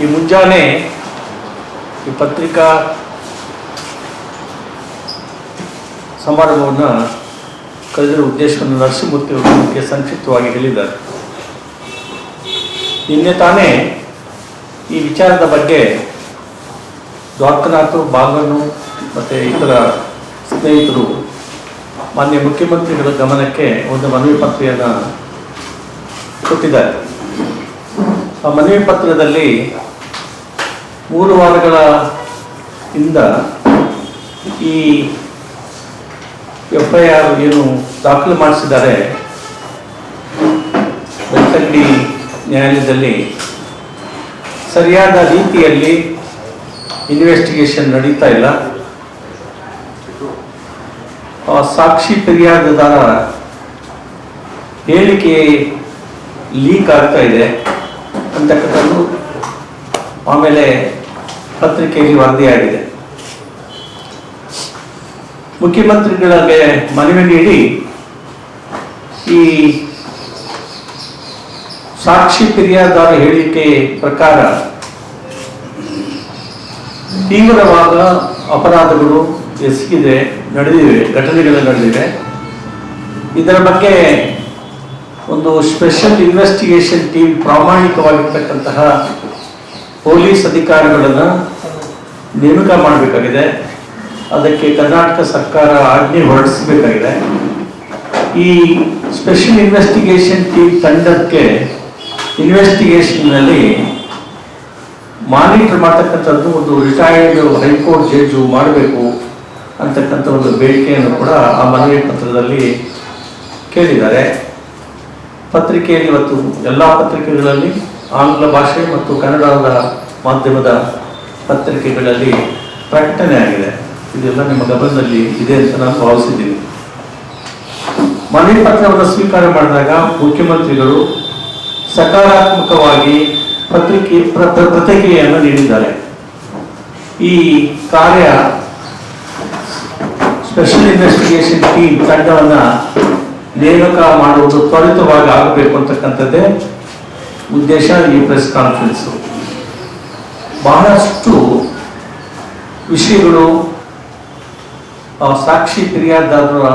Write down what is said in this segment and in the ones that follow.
ಈ ಮುಂಜಾನೆ ಈ ಪತ್ರಿಕಾ ಸಮಾರಂಭವನ್ನು ಕರೆದಿರುವ ಉದ್ದೇಶವನ್ನು ನರಸಿಂಹಮೂರ್ತಿ ಅವರು ಸಂಕ್ಷಿಪ್ತವಾಗಿ ಹೇಳಿದ್ದಾರೆ. ನಿನ್ನೆ ತಾನೇ ಈ ವಿಚಾರದ ಬಗ್ಗೆ ದ್ವಾರಕನಾಥ್ ಬಾಗನು ಮತ್ತು ಇತರ ಸ್ನೇಹಿತರು, ಮಾನ್ಯ ಮುಖ್ಯಮಂತ್ರಿಗಳ ಗಮನಕ್ಕೆ ಒಂದು ಮನವಿ ಪತ್ರೆಯನ್ನು ಕೊಟ್ಟಿದ್ದಾರೆ. ಆ ಮನವಿ ಪತ್ರದಲ್ಲಿ ಮೂರು ವಾರಗಳ ಇಂದ ಈ ಎಫ್ ಐ ಆರ್ ಏನು ದಾಖಲು ಮಾಡಿಸಿದ್ದಾರೆ, ಬೆಳ್ತಂಗಡಿ ನ್ಯಾಯಾಲಯದಲ್ಲಿ ಸರಿಯಾದ ರೀತಿಯಲ್ಲಿ ಇನ್ವೆಸ್ಟಿಗೇಷನ್ ನಡೀತಾ ಇಲ್ಲ. ಸಾಕ್ಷಿ ಫಿರ್ಯಾದುದಾರ ಹೇಳಿಕೆ ಲೀಕ್ ಆಗ್ತಾ ಇದೆ ಅಂತಕ್ಕಂಥದ್ದು ಆಮೇಲೆ ಪತ್ರಿಕೆಯಲ್ಲಿ ವರದಿಯಾಗಿದೆ. ಮುಖ್ಯಮಂತ್ರಿಗಳಿಗೆ ಮನವಿ ನೀಡಿ ಈ ಸಾಕ್ಷಿ ಫಿರ್ಯಾದಾರ ಹೇಳಿಕೆ ಪ್ರಕಾರ ತೀವ್ರವಾದ ಅಪರಾಧಗಳು ಎಸಗಿದೆ, ನಡೆದಿವೆ, ಘಟನೆಗಳು ನಡೆದಿವೆ. ಇದರ ಬಗ್ಗೆ ಒಂದು ಸ್ಪೆಷಲ್ ಇನ್ವೆಸ್ಟಿಗೇಷನ್ ಟೀಮ್ ಪ್ರಾಮಾಣಿಕವಾಗಿರ್ತಕ್ಕಂತಹ ಪೊಲೀಸ್ ಅಧಿಕಾರಿಗಳನ್ನು ನೇಮಕ ಮಾಡಬೇಕಾಗಿದೆ. ಅದಕ್ಕೆ ಕರ್ನಾಟಕ ಸರ್ಕಾರ ಆಜ್ಞೆ ಹೊರಡಿಸಬೇಕಾಗಿದೆ. ಈ ಸ್ಪೆಷಲ್ ಇನ್ವೆಸ್ಟಿಗೇಷನ್ ಟೀಮ್ ತಂಡಕ್ಕೆ ಇನ್ವೆಸ್ಟಿಗೇಷನ್ನಲ್ಲಿ ಮಾನಿಟರ್ ಮಾಡ್ತಕ್ಕಂಥದ್ದು ಒಂದು ರಿಟೈರ್ಡ್ ಹೈಕೋರ್ಟ್ ಜಡ್ಜು ಮಾಡಬೇಕು ಅಂತಕ್ಕಂಥ ಒಂದು ಬೇಡಿಕೆಯನ್ನು ಕೂಡ ಆ ಮನವಿ ಪತ್ರದಲ್ಲಿ ಕೇಳಿದ್ದಾರೆ. ಪತ್ರಿಕೆಯಲ್ಲಿ ಇವತ್ತು ಎಲ್ಲ ಪತ್ರಿಕೆಗಳಲ್ಲಿ ಆಂಗ್ಲ ಭಾಷೆ ಮತ್ತು ಕನ್ನಡದ ಮಾಧ್ಯಮದ ಪತ್ರಿಕೆಗಳಲ್ಲಿ ಪ್ರಕಟಣೆ ಆಗಿದೆ. ಇದೆಲ್ಲ ನಿಮ್ಮ ಗಮನದಲ್ಲಿ ಇದೆ ಅಂತ ನಾನು ಭಾವಿಸಿದ್ದೀನಿ. ಮನೆ ಪತ್ರವನ್ನು ಸ್ವೀಕಾರ ಮಾಡಿದಾಗ ಮುಖ್ಯಮಂತ್ರಿಗಳು ಸಕಾರಾತ್ಮಕವಾಗಿ ಪತ್ರಿಕೆ ಪ್ರ- ಪ್ರ- ಪ್ರತಿಕ್ರಿಯೆಯನ್ನು ನೀಡಿದ್ದಾರೆ. ಈ ಕಾರ್ಯ ಸ್ಪೆಷಲ್ ಇನ್ವೆಸ್ಟಿಗೇಷನ್ ಟೀಮ್ ತಂಡವನ್ನ ನೇಮಕ ಮಾಡುವುದು ತ್ವರಿತವಾಗಿ ಆಗಬೇಕು ಅಂತಕ್ಕಂಥದ್ದೇ ಉದ್ದೇಶ ಈ ಪ್ರೆಸ್ ಕಾನ್ಫರೆನ್ಸ್ ಬಹಳಷ್ಟು ವಿಷಯಗಳು ಸಾಕ್ಷಿ ಫಿರ್ಯಾದಾರರ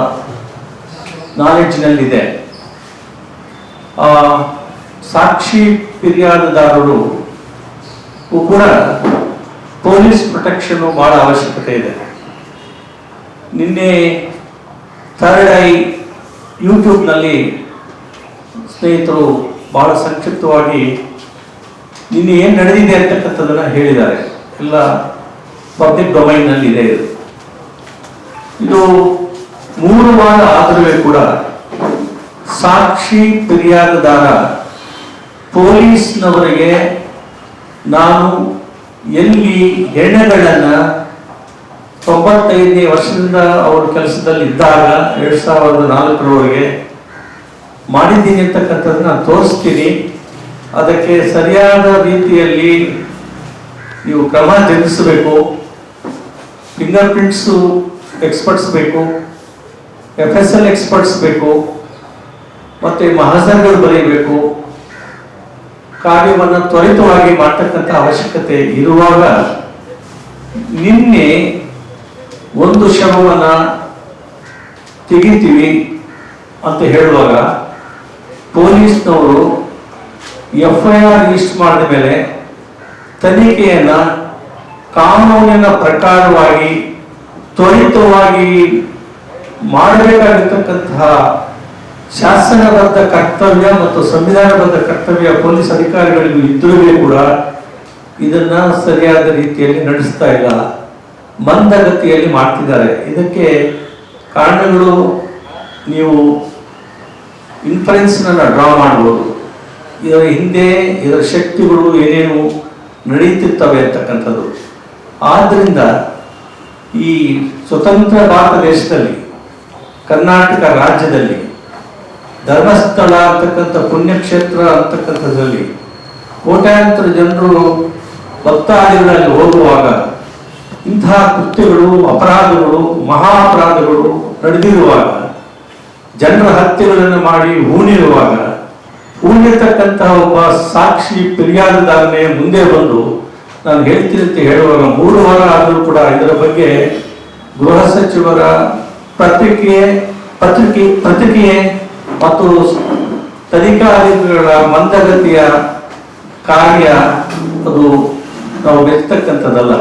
ನಾಲೆಡ್ಜ್ನಲ್ಲಿದೆ ಸಾಕ್ಷಿ ಫಿರ್ಯಾದದಾರರು ಕೂಡ ಪೊಲೀಸ್ ಪ್ರೊಟೆಕ್ಷನ್ ಭಾಳ ಅವಶ್ಯಕತೆ ಇದೆ. ನಿನ್ನೆ ಥರ್ಡ್ ಐ ಯೂಟ್ಯೂಬ್ನಲ್ಲಿ ಸ್ನೇಹಿತರು ಬಹಳ ಸಂಕ್ಷಿಪ್ತವಾಗಿ ನಿನ್ನೆ ಏನು ನಡೆದಿದೆ ಅಂತಕ್ಕಂಥದ್ದನ್ನು ಹೇಳಿದ್ದಾರೆ. ಎಲ್ಲ ಪಬ್ಲಿಕ್ ಡೊಮೈನ್ನಲ್ಲಿ ಇದೆ ಇದು. ಇದು ಮೂರು ವಾರ ಆದರೂ ಕೂಡ ಸಾಕ್ಷಿ ಫಿರ್ಯಾದುದಾರ ಪೊಲೀಸ್ನವರಿಗೆ ನಾನು ಎಲ್ಲಿ ಹೆಣ್ಣುಗಳನ್ನ ತೊಂಬತ್ತೈದನೇ ವರ್ಷದಿಂದ ಅವರ ಕೆಲಸದಲ್ಲಿ ಇದ್ದಾಗ ಎರಡ್ ಸಾವಿರದ ನಾಲ್ಕರವರೆಗೆ ಮಾಡಿದ್ದೀನಿ ಅಂತಕ್ಕಂಥದ್ದನ್ನ ನಾನು ತೋರಿಸ್ತೀನಿ. ಅದಕ್ಕೆ ಸರಿಯಾದ ರೀತಿಯಲ್ಲಿ ನೀವು ಕ್ರಮ ಜರುಗಿಸಬೇಕು. ಫಿಂಗರ್ ಪ್ರಿಂಟ್ಸು ಎಕ್ಸ್ಪರ್ಟ್ಸ್ ಬೇಕು. ಎಫ್ ಎಸ್ ಎಲ್ ಎಕ್ಸ್ಪರ್ಟ್ಸ್ ಬೇಕು. ಮತ್ತೆ ಮಹಾಸರ್ಗಳು ಬರೀಬೇಕು. ಕಾರ್ಯವನ್ನು ತ್ವರಿತವಾಗಿ ಮಾಡ್ತಕ್ಕಂಥ ಅವಶ್ಯಕತೆ ಇರುವಾಗ ನಿನ್ನೆ ಒಂದು ಶ್ರಮವನ್ನು ತೆಗಿತೀವಿ ಅಂತ ಹೇಳುವಾಗ ಪೊಲೀಸ್ನವರು ಎಫ್ ಐ ಆರ್ ರಿಜಿಸ್ಟರ್ ಮಾಡಿದ ಮೇಲೆ ತನಿಖೆಯನ್ನ ಕಾನೂನಿನ ಪ್ರಕಾರವಾಗಿ, ತ್ವರಿತವಾಗಿ ಮಾಡಬೇಕಾಗಿರ್ತಕ್ಕಂತಹ ಶಾಸನಬದ್ಧ ಕರ್ತವ್ಯ ಮತ್ತು ಸಂವಿಧಾನಬದ್ಧ ಕರ್ತವ್ಯ ಪೊಲೀಸ್ ಅಧಿಕಾರಿಗಳಿಗೂ ಇದ್ದರೂ ಕೂಡ ಇದನ್ನ ಸರಿಯಾದ ರೀತಿಯಲ್ಲಿ ನಡೆಸ್ತಾ ಇಲ್ಲ. ಮಂದಗತಿಯಲ್ಲಿ ಮಾಡ್ತಿದ್ದಾರೆ. ಇದಕ್ಕೆ ಕಾರಣಗಳು ನೀವು ಇನ್ಫರೆನ್ಸ್ನ ಡ್ರಾ ಮಾಡ್ಬೋದು. ಇದರ ಹಿಂದೆ ಇದರ ಶಕ್ತಿಗಳು ಏನೇನು ನಡೀತಿರ್ತವೆ ಅಂತಕ್ಕಂಥದ್ದು. ಆದ್ದರಿಂದ ಈ ಸ್ವತಂತ್ರ ಭಾರತ ದೇಶದಲ್ಲಿ, ಕರ್ನಾಟಕ ರಾಜ್ಯದಲ್ಲಿ, ಧರ್ಮಸ್ಥಳ ಅಂತಕ್ಕಂಥ ಪುಣ್ಯಕ್ಷೇತ್ರ ಅಂತಕ್ಕಂಥದ್ರಲ್ಲಿ ಕೋಟ್ಯಾಂತರ ಜನರು ಭಕ್ತಾದಿಗಳಲ್ಲಿ ಹೋಗುವಾಗ ಇಂತಹ ಕೃತ್ಯಗಳು, ಅಪರಾಧಗಳು ಮಹಾ ಅಪರಾಧಗಳು ನಡೆದಿರುವಾಗ, ಜನರ ಹತ್ಯೆಗಳನ್ನು ಮಾಡಿ ಹೂಣಿರುವಾಗ ಊರಿರ್ತಕ್ಕಂತಹ ಒಬ್ಬ ಸಾಕ್ಷಿ ಫಿರ್ಯಾದುದಾರನೇ ಮುಂದೆ ಬಂದು ನಾನು ಹೇಳ್ತೀನಿ ಅಂತ ಹೇಳುವಾಗ ಮೂರು ವಾರ ಆದರೂ ಕೂಡ ಇದರ ಬಗ್ಗೆ ಗೃಹ ಸಚಿವರ ಪ್ರತಿಕ್ರಿಯೆ ಪತ್ರಿಕೆ, ಪ್ರತಿಕ್ರಿಯೆ ಮತ್ತು ತನಿಖಾಧಿಕಾರಿಗಳ ಮಂದಗತಿಯ ಕಾರ್ಯ ಅದು ನಾವು ಮೆಚ್ಚತಕ್ಕಂಥದ್ದಲ್ಲ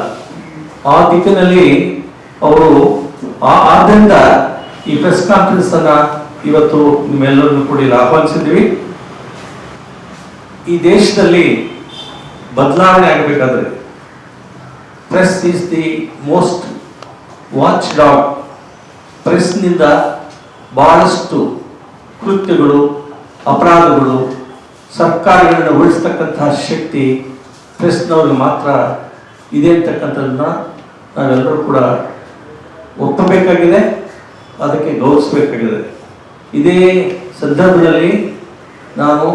ಆ ದಿಕ್ಕಿನಲ್ಲಿ ಅವರು ಆದ್ದರಿಂದ ಈ ಪ್ರೆಸ್ ಕಾನ್ಫರೆನ್ಸ್ ಅನ್ನ ಇವತ್ತು ನಿಮ್ಮೆಲ್ಲರನ್ನು ಕೂಡ ಇಲ್ಲಿ ಆಹ್ವಾನಿಸಿದ್ವಿ ಈ ದೇಶದಲ್ಲಿ ಬದಲಾವಣೆ ಆಗಬೇಕಾದ್ರೆ press is the most watch dog ಪ್ರೆಸ್ನಿಂದ ಬಹಳಷ್ಟು ಕೃತ್ಯಗಳು, ಅಪರಾಧಗಳು, ಸರ್ಕಾರಗಳನ್ನು ಉಳಿಸ್ತಕ್ಕಂತಹ ಶಕ್ತಿ ಪ್ರೆಸ್ನವ್ರಿಗೆ ಮಾತ್ರ ಇದೆ ಅಂತಕ್ಕಂಥದ್ದನ್ನ ನಾವೆಲ್ಲರೂ ಕೂಡ ಒಪ್ಪಬೇಕಾಗಿದೆ, ಅದಕ್ಕೆ ಗೌರವಿಸಬೇಕಾಗಿದೆ. ಇದೇ ಸಂದರ್ಭದಲ್ಲಿ ನಾನು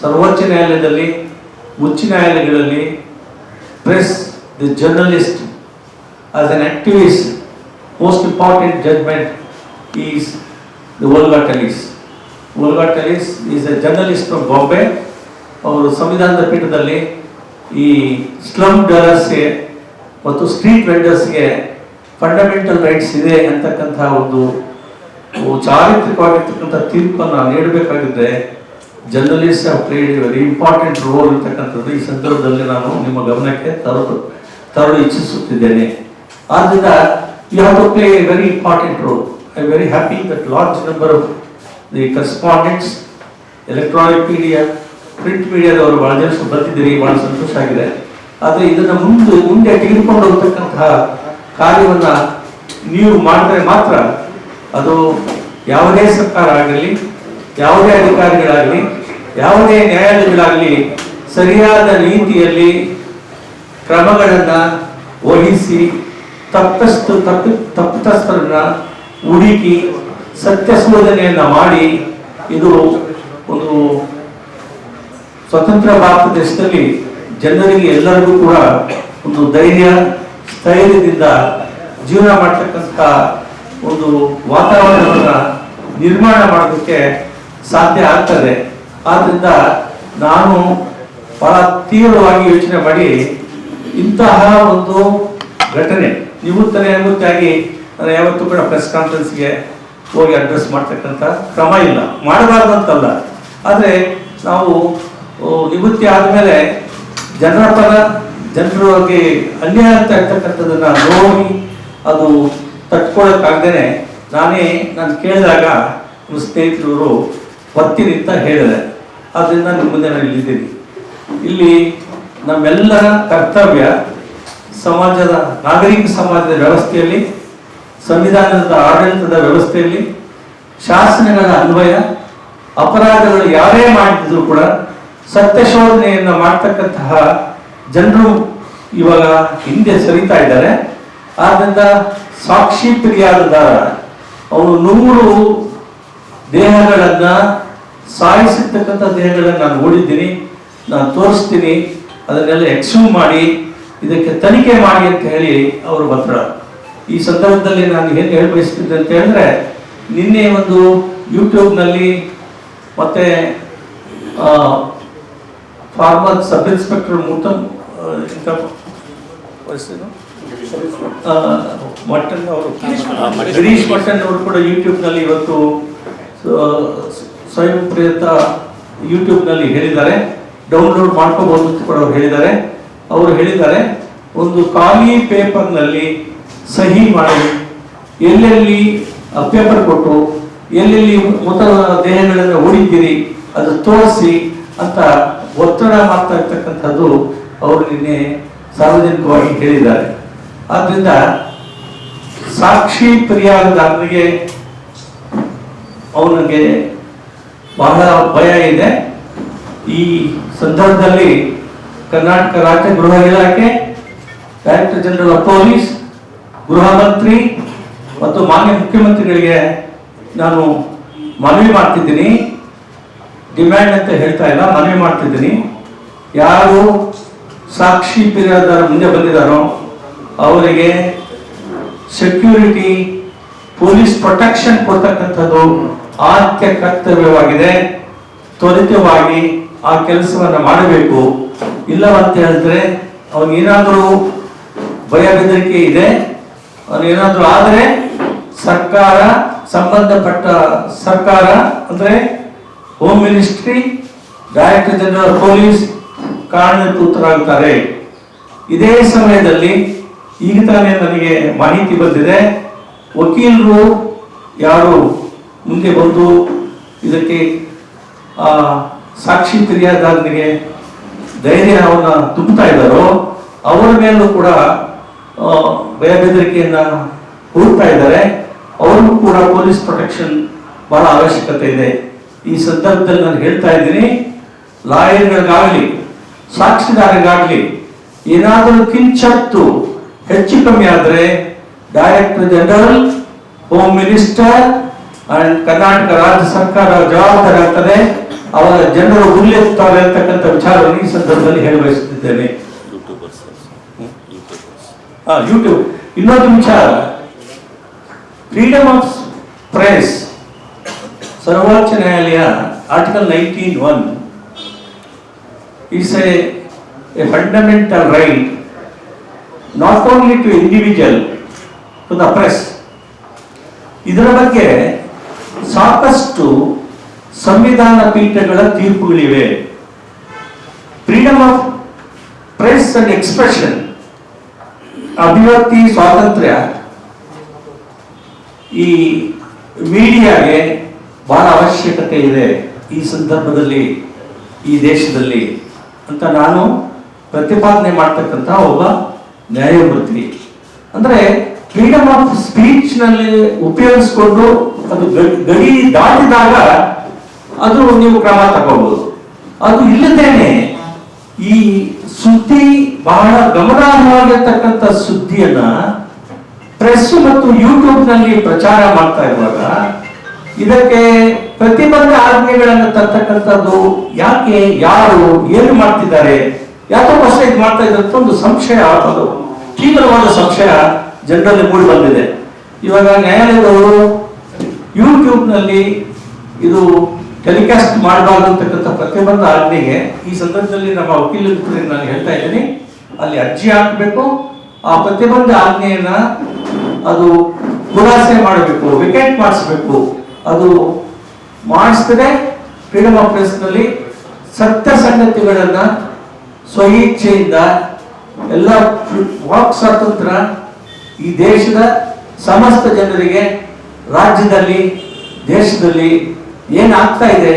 ಸರ್ವೋಚ್ಚ ನ್ಯಾಯಾಲಯದಲ್ಲಿ ಉಚ್ಚ ನ್ಯಾಯಾಲಯಗಳಲ್ಲಿ press the journalist as an activist most important judgment is the Olga Tellis Olga Tellis is a journalist from Bombay ಅವರು ಸಂವಿಧಾನದ ಪೀಠದಲ್ಲಿ ಈ ಸ್ಲಮ್ ಡಲರ್ಸ್ಗೆ ಮತ್ತು ಸ್ಟ್ರೀಟ್ ವೆಂಡರ್ಸ್ಗೆ ಫಂಡಮೆಂಟಲ್ ರೈಟ್ಸ್ ಇದೆ ಅಂತಕ್ಕಂಥ ಒಂದು, ಚಾರಿತ್ರಿಕವಾಗಿರ್ತಕ್ಕಂಥ ತೀರ್ಪನ್ನು ನೀಡಬೇಕಾಗಿದ್ದರೆ journalist have played very important role ಅಂತಕ್ಕಂಥದ್ದು. ಈ ಸಂದರ್ಭದಲ್ಲಿ ನಾನು ನಿಮ್ಮ ಗಮನಕ್ಕೆ ತರಲು ತರಲು ಇಚ್ಛಿಸುತ್ತಿದ್ದೇನೆ. ಆದ್ದರಿಂದ you have to play a very important role I very happy that large number of the correspondents electronic media print ಮೀಡಿಯಾದವರು ಭಾಳ ಜನ ಬರ್ತಿದ್ದೀರಿ ಭಾಳ ಸಂತೋಷ ಆಗಿದೆ. ಆದರೆ ಇದನ್ನು ಮುಂದೆ ಮುಂದೆ ತೆಗೆದುಕೊಂಡು ಹೋಗ್ತಕ್ಕಂತಹ ಕಾರ್ಯವನ್ನು ನೀವು ಮಾಡಿದ್ರೆ ಮಾತ್ರ ಅದು ಯಾವುದೇ ಸರ್ಕಾರ ಆಗಲಿ ಯಾವುದೇ ಅಧಿಕಾರಿಗಳಾಗಲಿ, ಯಾವುದೇ ನ್ಯಾಯಾಲಯಗಳಾಗಲಿ ಸರಿಯಾದ ರೀತಿಯಲ್ಲಿ ಕ್ರಮಗಳನ್ನು ವಹಿಸಿ ತಪ್ಪಷ್ಟು ತಪ್ಪು, ತಪ್ಪಿತಸ್ಥರನ್ನ ಹುಡುಕಿ ಸತ್ಯಶೋಧನೆಯನ್ನ ಮಾಡಿ, ಇದು ಒಂದು ಸ್ವತಂತ್ರ ಭಾರತ ದೇಶದಲ್ಲಿ ಜನರಿಗೆ ಎಲ್ಲರಿಗೂ ಕೂಡ ಒಂದು ಧೈರ್ಯ, ಸ್ಥೈರ್ಯದಿಂದ ಜೀವನ ಮಾಡ್ತಕ್ಕಂಥ ಒಂದು ವಾತಾವರಣವನ್ನು ನಿರ್ಮಾಣ ಮಾಡೋದಕ್ಕೆ ಸಾಧ್ಯ ಆಗ್ತದೆ. ಆದ್ರಿಂದ ನಾನು ಬಹಳ ತೀವ್ರವಾಗಿ ಯೋಚನೆ ಮಾಡಿ ಇಂತಹ ಒಂದು ಘಟನೆ ನಿವೃತ್ತ ನ್ಯಾಯಮೂರ್ತಿಯಾಗಿ ನಾನು ಯಾವತ್ತೂ ಕೂಡ ಪ್ರೆಸ್ ಕಾನ್ಫರೆನ್ಸ್ಗೆ ಹೋಗಿ ಅಡ್ರೆಸ್ ಮಾಡ್ತಕ್ಕಂಥ ಕ್ರಮ ಇಲ್ಲ. ಮಾಡಬಾರ್ದು ಅಂತಲ್ಲ ಆದರೆ ನಾವು ನಿವೃತ್ತಿ ಆದಮೇಲೆ ಜನರ ಪರ ಜನರಿಗೆ ಅನ್ಯಾಯ ಅಂತ ಇರ್ತಕ್ಕಂಥದ್ದನ್ನು ನೋಡಿ ಅದು ತಟ್ಕೊಳ್ಳೋಕ್ಕಾಗ್ದೇ ನಾನೇ, ನಾನು ಕೇಳಿದಾಗ ನಮ್ಮ ಸ್ನೇಹಿತರು ಬರ್ತೀನಿ ಅಂತ ಹೇಳಿದೆ. ಆದ್ದರಿಂದ ನಿಮ್ಮ ಮುಂದೆ ನಾನು ಇಲ್ಲಿದ್ದೀನಿ. ಇಲ್ಲಿ ನಮ್ಮೆಲ್ಲರ ಕರ್ತವ್ಯ ಸಮಾಜದ, ನಾಗರಿಕ ಸಮಾಜದ ವ್ಯವಸ್ಥೆಯಲ್ಲಿ, ಸಂವಿಧಾನದ ಆಡಳಿತದ ವ್ಯವಸ್ಥೆಯಲ್ಲಿ, ಶಾಸನಗಳ ಅನ್ವಯ, ಅಪರಾಧಗಳು ಯಾರೇ ಮಾಡಿದ್ರು ಕೂಡ ಸತ್ಯಶೋಧನೆಯನ್ನು ಮಾಡ್ತಕ್ಕಂತಹ ಜನರು ಇವಾಗ ಹಿಂದೆ ಸರಿತಾ ಇದ್ದಾರೆ. ಆದ್ದರಿಂದ ಸಾಕ್ಷಿ ಪ್ರಿಯಾದ ಅವನು ನೂರು ದೇಹಗಳನ್ನ ಸಾಯಿಸಿರ್ತಕ್ಕಂಥ ದೇಹಗಳನ್ನ ನಾನು ನೋಡಿದ್ದೀನಿ, ನಾನು ತೋರಿಸ್ತೀನಿ, ಅದನ್ನೆಲ್ಲ ಎಕ್ಸ್ಯೂಮ್ ಮಾಡಿ, ಇದಕ್ಕೆ ತನಿಖೆ ಮಾಡಿ ಅಂತ ಹೇಳಿ ಅವರು ಪತ್ರ ಈ ಸಂದರ್ಭದಲ್ಲಿ ನಾನು ಏನು ಹೇಳಬಯಸ್ತಿದ್ದೆ ಅಂತ ಹೇಳಿದ್ರೆ, ನಿನ್ನೆ ಒಂದು ಯೂಟ್ಯೂಬ್ನಲ್ಲಿ ಮತ್ತೆ ಫಾರ್ಮರ್ ಸಬ್ ಇನ್ಸ್ಪೆಕ್ಟರ್ ಮೂತನ್ ಮಟ್ಟನ್ ಅವರು, ಗಿರೀಶ್ ಮಟ್ಟನ್ ಅವರು ಕೂಡ ಯೂಟ್ಯೂಬ್ನಲ್ಲಿ ಇವತ್ತು ಸ್ವಯಂ ಪ್ರೇರಿತ ಯೂಟ್ಯೂಬ್ನಲ್ಲಿ ಹೇಳಿದ್ದಾರೆ. ಡೌನ್ಲೋಡ್ ಮಾಡ್ಕೋಬಹುದು ಅಂತ ಕೂಡ ಅವ್ರು ಹೇಳಿದ್ದಾರೆ. ಅವರು ಹೇಳಿದ್ದಾರೆ, ಒಂದು ಖಾಲಿ ಪೇಪರ್ನಲ್ಲಿ ಸಹಿ ಮಾಡಿ, ಎಲ್ಲೆಲ್ಲಿ ಪೇಪರ್ ಕೊಟ್ಟು, ಎಲ್ಲೆಲ್ಲಿ ಮೃತ ದೇಹಗಳನ್ನು ಓಡಿದ್ದೀರಿ ಅದು ತೋರಿಸಿ ಅಂತ ಒತ್ತಡ ಮಾಡ್ತಾ ಇರ್ತಕ್ಕಂಥದ್ದು ಅವರು ನಿನ್ನೆ ಸಾರ್ವಜನಿಕವಾಗಿ ಹೇಳಿದ್ದಾರೆ. ಆದ್ದರಿಂದ ಸಾಕ್ಷಿ ಫಿರ್ಯಾದುದಾರನಿಗೆ ಅವನಿಗೆ ಬಹಳ ಭಯ ಇದೆ. ಈ ಸಂದರ್ಭದಲ್ಲಿ ಕರ್ನಾಟಕ ರಾಜ್ಯ ಗೃಹ ಇಲಾಖೆ ಡೈರೆಕ್ಟರ್ ಜನರಲ್ ಆಫ್ ಪೊಲೀಸ್ ಗೃಹ ಮಂತ್ರಿ ಮತ್ತು ಮಾನ್ಯ ಮುಖ್ಯಮಂತ್ರಿಗಳಿಗೆ ನಾನು ಮನವಿ ಮಾಡ್ತಿದ್ದೀನಿ. ಡಿಮ್ಯಾಂಡ್ ಅಂತ ಹೇಳ್ತಾ ಇಲ್ಲ, ಮನವಿ ಮಾಡ್ತಿದ್ದೀನಿ. ಯಾರು ಸಾಕ್ಷಿ ಪಿರಿಯದ ಮುಂದೆ ಬಂದಿದ್ದಾರೋ ಅವರಿಗೆ ಸೆಕ್ಯೂರಿಟಿ ಪೊಲೀಸ್ ಪ್ರೊಟೆಕ್ಷನ್ ಕೊಡ್ತಕ್ಕಂಥದ್ದು ಆದ್ಯ ಕರ್ತವ್ಯವಾಗಿದೆ. ತ್ವರಿತವಾಗಿ ಆ ಕೆಲಸವನ್ನು ಮಾಡಬೇಕು. ಇಲ್ಲವಂತ ಹೇಳಿದ್ರೆ ಅವನಿಗೇನಾದರೂ ಭಯ ಬೆದರಿಕೆ ಇದೆ ಅವನೇನಾದರೂ ಆದರೆ ಸರ್ಕಾರ ಸಂಬಂಧಪಟ್ಟ ಸರ್ಕಾರ ಅಂದರೆ home ministry director general police ಕಾರಣಭೂತರಾಗ್ತಾರೆ ಇದೇ ಸಮಯದಲ್ಲಿ ಈಗ ತಾನೇ ನನಗೆ ಮಾಹಿತಿ ಬಂದಿದೆ. ವಕೀಲರು ಯಾರು ಮುಂದೆ ಬಂದು ಇದಕ್ಕೆ ಸಾಕ್ಷಿ ಧೈರ್ಯ ಧೈರ್ಯವನ್ನು ತುಂಬುತ್ತಾ ಇದ್ದಾರೋ, ಅವರ ಮೇಲೂ ಕೂಡ ಭಯ ಬೆದರಿಕೆಯನ್ನ ಹುಡುಕ್ತಾ ಇದ್ದಾರೆ. ಅವ್ರಿಗೂ ಕೂಡ ಪೊಲೀಸ್ ಪ್ರೊಟೆಕ್ಷನ್ ಬಹಳ ಅವಶ್ಯಕತೆ ಇದೆ. ಈ ಸಂದರ್ಭದಲ್ಲಿ ನಾನು ಹೇಳ್ತಾ ಇದ್ದೀನಿ, ಲಾಯರ್ಗಳಿಗಾಗಲಿ, ಸಾಕ್ಷಿದಾರರಿಗಾಗಲಿ, ಏನಾದರೂ ಕಿಂಚತ್ತು ಹೆಚ್ಚು ಕಮ್ಮಿ ಆದರೆ, director general, home minister Karnataka ರಾಜ್ಯ ಸರ್ಕಾರ ಜವಾಬ್ದಾರಿ ಅವರ ಜನರು ಉಲ್ಲೇಖಿಸುತ್ತಾರೆ ಅಂತಕ್ಕಂಥ ವಿಚಾರವನ್ನು ಈ ಸಂದರ್ಭದಲ್ಲಿ ಹೇಳ ಬಯಸುತ್ತಿದ್ದೇನೆ. ಯೂಟ್ಯೂಬ್ ಇನ್ನೊಂದು ವಿಚಾರ. ಫ್ರೀಡಮ್ ಆಫ್ ಪ್ರೆಸ್ ಸರ್ವೋಚ್ಚ ನ್ಯಾಯಾಲಯ article nineteen one is a fundamental right not only to individual to the press. ಇದರ ಬಗ್ಗೆ ಸಾಕಷ್ಟು ಸಂವಿಧಾನ ಪೀಠಗಳ ತೀರ್ಪುಗಳಿವೆ. Freedom of press and expression ಅಭಿವ್ಯಕ್ತಿ, ಸ್ವಾತಂತ್ರ್ಯ ಈ ಮೀಡಿಯಾಗೆ ಬಹಳ ಅವಶ್ಯಕತೆ ಇದೆ ಈ ಸಂದರ್ಭದಲ್ಲಿ, ಈ ದೇಶದಲ್ಲಿ ಅಂತ ನಾನು ಪ್ರತಿಪಾದನೆ ಮಾಡ್ತಕ್ಕಂಥ ಒಬ್ಬ ನ್ಯಾಯಮೂರ್ತಿ. ಅಂದ್ರೆ ಫ್ರೀಡಮ್ ಆಫ್ ಸ್ಪೀಚ್ನಲ್ಲಿ ಉಪಯೋಗಿಸ್ಕೊಂಡು ಅದು ಗಡಿ ದಾಟಿದಾಗ ಅದು ನೀವು ಕ್ರಮ ತಗೋಬಹುದು ಅದು ಇಲ್ಲದೇನೆ ಈ ಸುದ್ದಿ ಬಹಳ ಗಮನಾರ್ಹವಾಗಿರ್ತಕ್ಕಂಥ ಸುದ್ದಿಯನ್ನ ಪ್ರೆಸ್ ಮತ್ತು ಯೂಟ್ಯೂಬ್ನಲ್ಲಿ ಪ್ರಚಾರ ಮಾಡ್ತಾ ಇರುವಾಗ ಇದಕ್ಕೆ ಪ್ರತಿಬಂಧ ಆಜ್ಞೆಗಳನ್ನು ತರ್ತಕ್ಕಂಥದ್ದು ಯಾಕೆ, ಯಾರು, ಏನು ಮಾಡ್ತಿದ್ದಾರೆ, ಯಾಕೋ ಇದು ಮಾಡ್ತಾ ಇದ್ದಂತ ಒಂದು ಸಂಶಯ ಅದು. ತೀವ್ರವಾದ ಸಂಶಯ. ಜನರಲ್ಲಿ ಮೂಡಿ ಬಂದಿದೆ. ಇವಾಗ ನ್ಯಾಯಾಲಯದವರು ಯೂಟ್ಯೂಬ್ನಲ್ಲಿ ಇದು ಟೆಲಿಕಾಸ್ಟ್ ಮಾಡಬಾರ್ದು ಅಂತಕ್ಕಂಥ ಪ್ರತಿಬಂಧ ಆಜ್ಞೆಗೆ ಈ ಸಂದರ್ಭದಲ್ಲಿ ನಮ್ಮ ವಕೀಲ ನಾನು ಹೇಳ್ತಾ ಇದ್ದೀನಿ. ಅಲ್ಲಿ ಅರ್ಜಿ ಹಾಕಬೇಕು. ಆ ಪ್ರತಿಬಂಧ ಆಜ್ಞೆಯನ್ನ ಅದು ಖುಲಾಸೆ ಮಾಡಬೇಕು ವಿಕೆಟ್ ಮಾಡಿಸ್ಬೇಕು. ಅದು ಮಾಡಿಸಿದ್ರೆ ಫ್ರೀಡಮ್ ಆಫ್ ಪ್ರೆಸ್ನಲ್ಲಿ ಸತ್ಯ ಸಂಗತಿಗಳನ್ನ ಸ್ವಇಚ್ಛೆಯಿಂದ ಎಲ್ಲ ವಾಕ್ ಸ್ವಾತಂತ್ರ್ಯ ಈ ದೇಶದ ಸಮಸ್ತ ಜನರಿಗೆ ರಾಜ್ಯದಲ್ಲಿ, ದೇಶದಲ್ಲಿ ಏನಾಗ್ತಾ ಇದೆ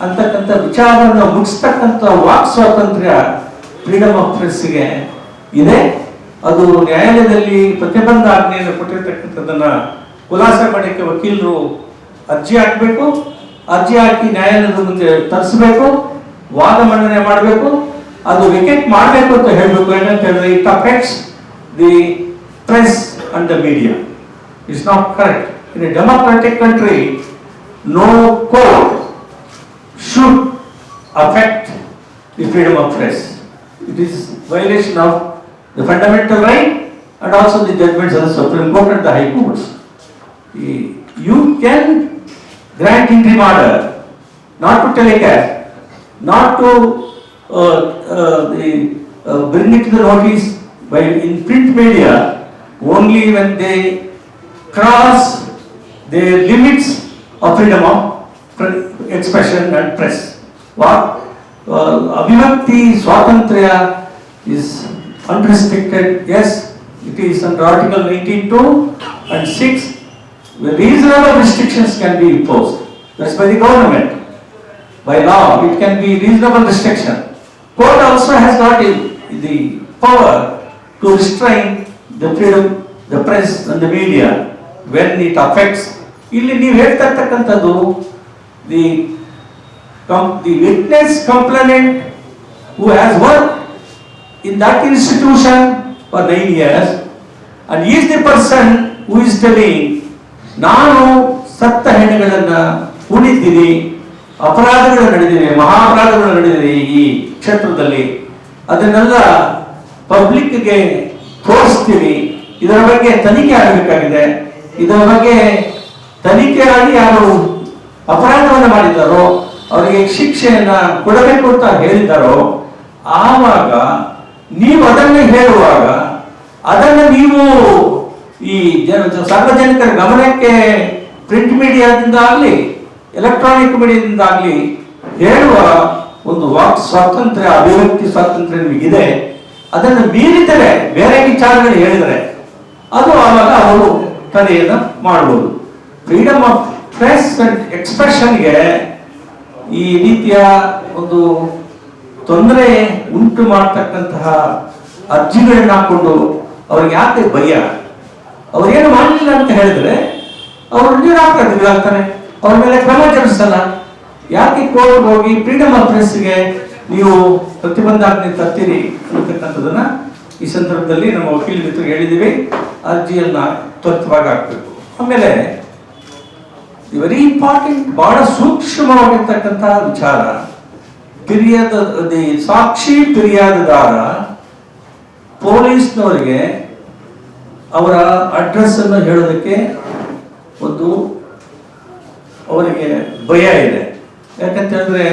ಅಂತಕ್ಕಂಥ ವಿಚಾರವನ್ನು ಮುಗಿಸ್ತಕ್ಕಂಥ ವಾಕ್ ಸ್ವಾತಂತ್ರ್ಯ ಫ್ರೀಡಮ್ ಆಫ್ ಪ್ರೆಸ್ಗೆ ಇದೆ. ಅದು ನ್ಯಾಯಾಲಯದಲ್ಲಿ ಪ್ರತಿಬಂಧ ಆಜ್ಞೆಯನ್ನು ಕೊಟ್ಟಿರ್ತಕ್ಕಂಥದ್ದನ್ನ ಖುಲಾಸೆ ಮಾಡಕ್ಕೆ ವಕೀಲರು ಅರ್ಜಿ ಹಾಕಬೇಕು. ಅರ್ಜಿ ಹಾಕಿ ನ್ಯಾಯಾಲಯದ ಮುಂದೆ ತರಿಸಬೇಕು. ವಾದ ಮಂಡನೆ ಮಾಡಬೇಕು. ಅದು ವಿಕೆಟ್ ಮಾಡಬೇಕು ಅಂತ ಹೇಳಬೇಕು. ಏನಂತ ಹೇಳಿದ್ರೆ it affects the press and the media. It's not correct. In a democratic country, no code should affect the freedom of press. It is violation of the fundamental right and also the judgments of the Supreme Court and the High Courts. You can grant interim order not to telecast, not to uh, uh, the, uh, bring it to the notice by in print media only when they cross the limits of freedom of expression and press. What? Uh, Abhivakti Swatantraya is unrestricted, yes, it is under Article 19.2 and 6, reasonable restrictions can be imposed. That's by the government. By law, it can be reasonable restriction. Court also has got the power to restrain the freedom, the press and the media when it affects. ಇಲ್ಲಿ ನೀವು ಹೇಳ್ತಾ ಇರ್ತಕ್ಕಂಥದ್ದು the the witness complainant has worked in that institution for nine years and he is the person who is telling ನಾನು ಸತ್ತ ಹೆಣ್ಣುಗಳನ್ನ ಉಳಿದ್ದೀನಿ ಅಪರಾಧಗಳು ನಡೆದಿವೆ ಮಹಾಪರಾಧಗಳು ನಡೆದಿವೆ ಈ ಕ್ಷೇತ್ರದಲ್ಲಿ ಅದನ್ನೆಲ್ಲ ಪಬ್ಲಿಕ್ಗೆ ತೋರಿಸ್ತೀವಿ. ಇದರ ಬಗ್ಗೆ ತನಿಖೆ ಆಗಬೇಕಾಗಿದೆ. ಇದರ ಬಗ್ಗೆ ತನಿಖೆ ಆಗಿ ಯಾರು ಅಪರಾಧವನ್ನು ಮಾಡಿದ್ದಾರೋ, ಅವರಿಗೆ ಶಿಕ್ಷೆಯನ್ನ ಕೊಡಬೇಕು ಅಂತ ಹೇಳಿದ್ದಾರೋ, ಆವಾಗ ನೀವು ಅದನ್ನು ಹೇಳುವಾಗ, ಅದನ್ನು ನೀವು ಈ ಜನ ಸಾರ್ವಜನಿಕರ ಗಮನಕ್ಕೆ ಪ್ರಿಂಟ್ ಮೀಡಿಯಾದಿಂದ ಆಗಲಿ ಎಲೆಕ್ಟ್ರಾನಿಕ್ ಮೀಡಿಯಾದಿಂದ ಆಗಲಿ ಹೇಳುವ ಒಂದು ವಾಕ್ ಸ್ವಾತಂತ್ರ್ಯ, ಅಭಿವ್ಯಕ್ತಿ ಸ್ವಾತಂತ್ರ್ಯ ನಿಮಗಿದೆ. ಅದನ್ನು ಮೀರಿದರೆ ಬೇರೆ ವಿಚಾರಗಳು ಹೇಳಿದರೆ ಅದು ಆವಾಗ ಅವರು ತಡೆಯನ್ನು ಮಾಡಬಹುದು ಫ್ರೀಡಮ್ ಆಫ್ ಪ್ರೆಸ್ ಎಕ್ಸ್ಪ್ರೆಷನ್ಗೆ ಈ ರೀತಿಯ ಒಂದು ತೊಂದರೆ ಉಂಟು ಮಾಡ್ತಕ್ಕಂತಹ ಅರ್ಜಿಗಳನ್ನ ಹಾಕೊಂಡು ಅವ್ರಿಗೆ ಯಾಕೆ ಭಯ? ಅವ್ರೇನು ಮಾಡಲಿಲ್ಲ ಅಂತ ಹೇಳಿದ್ರೆ ಅವರು ನೀರಾಕ್ತಾರೆ ಅವ್ರ ಮೇಲೆ ಕ್ರಮ ಜರುಗಿಸಲ್ಲ. ಯಾಕೆ ಕೋರ್ಟ್ ಹೋಗಿ ಫ್ರೀಡಮ್ ಆಫ್ ಪ್ರೆಸ್ಗೆ ನೀವು ಪ್ರತಿಬಂಧಾಜ್ಞೆ ತರ್ತೀರಿ ಅನ್ನತಕ್ಕಂಥದ್ದನ್ನ ಈ ಸಂದರ್ಭದಲ್ಲಿ ನಮ್ಮ ವಕೀಲ ಮಿತ್ರರು ಹೇಳಿದ್ದೀವಿ. ಅರ್ಜಿಯನ್ನ ತ್ವರಿತವಾಗಿ ಹಾಕಬೇಕು. ಆಮೇಲೆ ವೆರಿ ಇಂಪಾರ್ಟೆಂಟ್, ಬಹಳ ಸೂಕ್ಷ್ಮವಾಗಿರ್ತಕ್ಕಂತಹ ವಿಚಾರ. ಫಿರ್ಯಾದ ದಿ ಸಾಕ್ಷಿ ಪಿರಿಯಾದದಾರ ಪೊಲೀಸ್ನವರಿಗೆ ಅವರ ಅಡ್ರೆಸ್ ಅನ್ನು ಹೇಳೋದಕ್ಕೆ ಒಂದು ಅವರಿಗೆ ಭಯ ಇದೆ. ಯಾಕಂತ ಹೇಳಿದ್ರೆ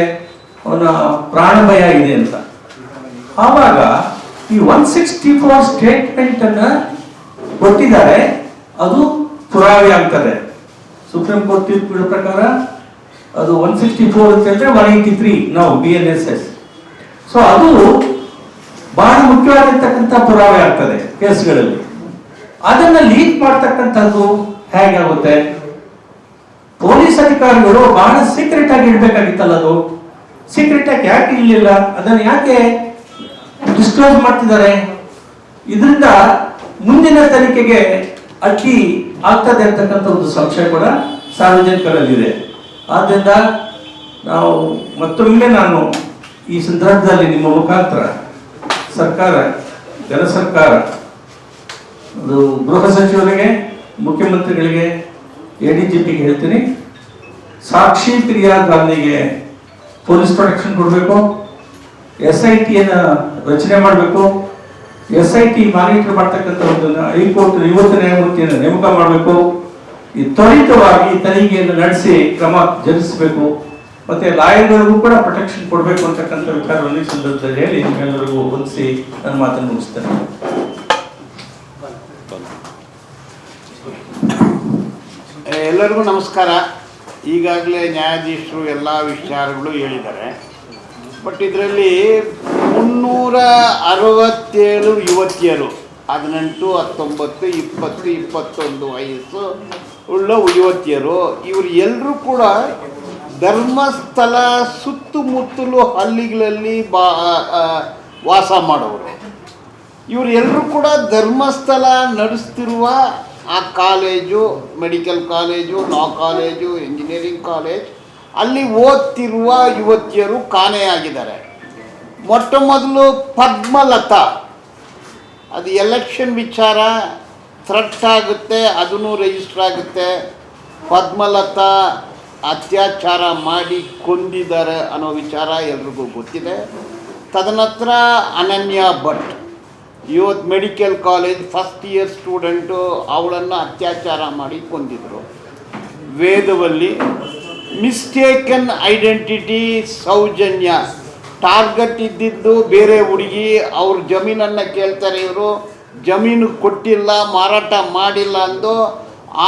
ಅವನ ಪ್ರಾಣ ಭಯ ಇದೆ ಅಂತ. ಆವಾಗ ಈ ಒನ್ ಸಿಕ್ಸ್ಟಿ ಫೋರ್ ಸ್ಟೇಟ್ಮೆಂಟ್ ಅನ್ನ ಕೊಟ್ಟಿದ್ದಾರೆ. ಅದು ಪುರಾವೆ ಆಗ್ತದೆ. ಸುಪ್ರೀಂ ಕೋರ್ಟ್ ತೀರ್ಪು ಪ್ರಕಾರ ಅದು ಒನ್ ಸಿಕ್ಸ್ಟಿ ಫೋರ್ ಅಂತ ಹೇಳಿದ್ರೆ ಒನ್ ಏಯ್ಟಿ ತ್ರೀ ನಾವು B N S S so ಅದು ಬಹಳ ಮುಖ್ಯವಾಗಿರ್ತಕ್ಕಂಥ ಪುರಾವೆ ಆಗ್ತದೆ ಕೇಸ್ಗಳಲ್ಲಿ. ಅದನ್ನ ಲೀಕ್ ಮಾಡ್ತಕ್ಕಂಥದ್ದು ಹೇಗಾಗುತ್ತೆ? ಪೊಲೀಸ್ ಅಧಿಕಾರಿಗಳು ಬಹಳ ಸೀಕ್ರೆಟ್ ಆಗಿ ಇಡ್ಬೇಕಾಗಿತ್ತಲ್ಲ ಅದು? ಸೀಕ್ರೆಟ್ ಆಗಿ ಯಾಕೆ ಇರಲಿಲ್ಲ ಅದನ್ನು ಯಾಕೆ ಡಿಸ್ಕ್ಲೋಸ್ ಮಾಡ್ತಿದ್ದಾರೆ? ಇದರಿಂದ ಮುಂದಿನ ತನಿಖೆಗೆ ಅಡ್ಡಿ ಆಗ್ತದೆ ಅಂತಕ್ಕಂಥ ಒಂದು ಸಂಶಯ ಕೂಡ ಸಾರ್ವಜನಿಕರಲ್ಲಿದೆ. ಆದ್ದರಿಂದ ನಾವು ಮತ್ತೊಮ್ಮೆ ನಾನು ಈ ಸಂದರ್ಭದಲ್ಲಿ ನಿಮ್ಮ ಮುಖಾಂತರ ಸರ್ಕಾರ, ಜನ ಸರ್ಕಾರ, ಅದು ಗೃಹ ಸಚಿವರಿಗೆ, ಮುಖ್ಯಮಂತ್ರಿಗಳಿಗೆ, ಎ ಡಿ ಜಿ ಪಿಗೆ ಹೇಳ್ತೀನಿ. ಸಾಕ್ಷಿ ಫಿರ್ಯಾದಿಗೆ ಪೊಲೀಸ್ ಪ್ರೊಟೆಕ್ಷನ್ ಕೊಡಬೇಕು ಎಸ್ ಐ ಟಿಯನ್ನು ರಚನೆ ಮಾಡಬೇಕು ಎಸ್ ಐ ಟಿ ಮಾನಿಟರ್ ಮಾಡ್ತಕ್ಕಂಥ ಒಂದು ಹೈಕೋರ್ಟ್ ಯುವತ ನ್ಯಾಯಮೂರ್ತಿಯನ್ನು ನೇಮಕ ಮಾಡಬೇಕು. ಈ ತ್ವರಿತವಾಗಿ ತನಿಖೆಯನ್ನು ನಡೆಸಿ ಕ್ರಮ ಜರುಗಿಸಬೇಕು. ಮತ್ತೆ ಲಾಯರ್ಗಳಿಗೂ ಕೂಡ ಪ್ರೊಟೆಕ್ಷನ್ ಕೊಡಬೇಕು ಅಂತಕ್ಕಂಥ ವಿಚಾರವನ್ನು ಈ ಸಂದರ್ಭದಲ್ಲಿ ಹೇಳಿ ನಿಮ್ಮೆಲ್ಲರಿಗೂ ಹೊಂದಿಸಿ ನನ್ನ ಮಾತನ್ನು ಮುಗಿಸ್ತೇನೆ. ಎಲ್ಲರಿಗೂ ನಮಸ್ಕಾರ. ಈಗಾಗಲೇ ನ್ಯಾಯಾಧೀಶರು ಎಲ್ಲ ವಿಚಾರಗಳು ಹೇಳಿದ್ದಾರೆ. ಬಟ್ ಇದರಲ್ಲಿ ಮುನ್ನೂರ ಅರವತ್ತೇಳು ಯುವತಿಯರು, ಹದಿನೆಂಟು, ಹತ್ತೊಂಬತ್ತು, ಇಪ್ಪತ್ತು, ಇಪ್ಪತ್ತೊಂದು ವಯಸ್ಸು ಉಳ್ಳ ಯುವತಿಯರು, ಇವರು ಎಲ್ಲರೂ ಕೂಡ ಧರ್ಮಸ್ಥಳ ಸುತ್ತಮುತ್ತಲು ಹಳ್ಳಿಗಳಲ್ಲಿ ಬಾ ವಾಸ ಮಾಡೋರು. ಇವರು ಎಲ್ಲರೂ ಕೂಡ ಧರ್ಮಸ್ಥಳ ನಡೆಸ್ತಿರುವ ಆ college, medical college, law college engineering college, ಅಲ್ಲಿ ಓದ್ತಿರುವ ಯುವತಿಯರು ಕಾಣೆಯಾಗಿದ್ದಾರೆ. ಮೊಟ್ಟ ಮೊದಲು ಪದ್ಮಲತಾ. ಅದು ಎಲೆಕ್ಷನ್ ವಿಚಾರ ಥ್ರೆಟ್ ಆಗುತ್ತೆ, ಅದನ್ನು ರಿಜಿಸ್ಟರ್ ಆಗುತ್ತೆ. ಪದ್ಮಲತಾ ಅತ್ಯಾಚಾರ ಮಾಡಿ ಕೊಂದಿದ್ದಾರೆ ಅನ್ನೋ ವಿಚಾರ ಎಲ್ರಿಗೂ ಗೊತ್ತಿದೆ. ತದನಂತರ ಅನನ್ಯ ಭಟ್. ಇವತ್ತು medical college first year student ಅವಳನ್ನು ಅತ್ಯಾಚಾರ ಮಾಡಿ ಕೊಂದಿದ್ರು. Vedavalli mistaken identity Soujanya. Target ಇದ್ದಿದ್ದು ಬೇರೆ ಹುಡುಗಿ, ಅವ್ರ ಜಮೀನನ್ನು ಕೇಳ್ತಾರೆ ಇವರು, ಜಮೀನು ಕೊಟ್ಟಿಲ್ಲ, ಮಾರಾಟ ಮಾಡಿಲ್ಲ ಅಂದು